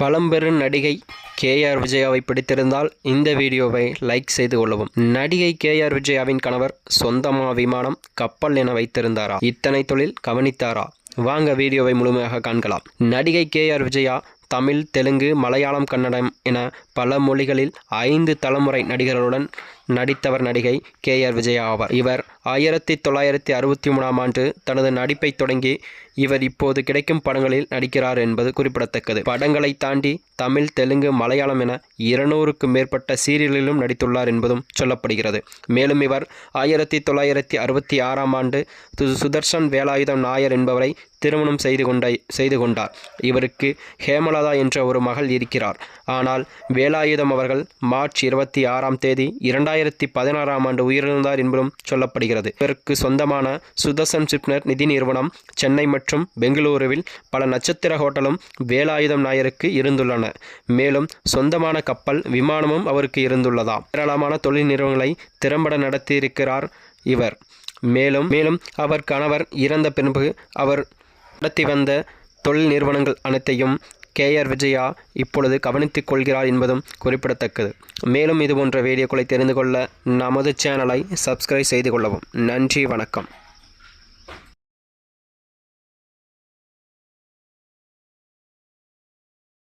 பழம்பெரும் நடிகை K R விஜயாவை பிடித்திருந்தால் இந்த வீடியோவை லைக் செய்து கொள்ளவும். நடிகை கே ஆர் விஜயாவின் கணவர் சொந்தமா விமானம் கப்பல் என வைத்திருந்தாரா? இத்தனை தொழில் கவனித்தாரா? வாங்க வீடியோவை முழுமையாக காண்கலாம். நடிகை கே ஆர் விஜயா தமிழ் தெலுங்கு மலையாளம் கன்னடம் என பல மொழிகளில் ஐந்து தலைமுறை நடிகர்களுடன் நடித்தவர் நடிகை கே. ஆர். விஜயா ஆவார். இவர் ஆயிரத்தி தொள்ளாயிரத்தி அறுபத்தி மூணாம் ஆண்டு தனது நடிப்பை தொடங்கி இவர் இப்போது கிடைக்கும் படங்களில் நடிக்கிறார் என்பது குறிப்பிடத்தக்கது. படங்களை தாண்டி தமிழ் தெலுங்கு மலையாளம் என இருநூறுக்கும் மேற்பட்ட சீரியலிலும் நடித்துள்ளார் என்பதும் சொல்லப்படுகிறது. மேலும் இவர் ஆயிரத்தி தொள்ளாயிரத்தி அறுபத்தி ஆறாம் ஆண்டு சுதர்ஷன் வேலாயுதம் நாயர் என்பவரை திருமணம் செய்து கொண்ட செய்து கொண்டார். இவருக்கு ஹேமலதா என்ற ஒரு மகள் இருக்கிறார். ஆனால் வேலாயுதம் அவர்கள் மார்ச் இருபத்தி ஆறாம் தேதி இரண்டாயிரத்தி பதினாறாம் ஆண்டு உயிரிழந்தார் என்பதும் சொல்லப்படுகிறது. இவருக்கு சொந்தமான சுதர்சன் சிப்னர் நிதி நிறுவனம் சென்னை மற்றும் பெங்களூருவில் பல நட்சத்திர ஹோட்டலும் வேலாயுதம் நாயருக்கு இருந்துள்ளன. மேலும் சொந்தமான கப்பல் விமானமும் அவருக்கு இருந்துள்ளதாம். ஏராளமான தொழில் நிறுவனங்களை திறம்பட நடத்தியிருக்கிறார் இவர். மேலும் மேலும் அவர் கணவர் இறந்த பின்பு அவர் நடத்தி வந்த தொழில் நிறுவனங்கள் அனைத்தையும் கேஆர் விஜயா இப்பொழுது கவனித்துக் கொள்கிறார் என்பதும் குறிப்பிடத்தக்கது. மேலும் இதுபோன்ற வீடியோக்களை தெரிந்து கொள்ள நமது சேனலை சப்ஸ்கிரைப் செய்து கொள்ளவும். நன்றி வணக்கம்.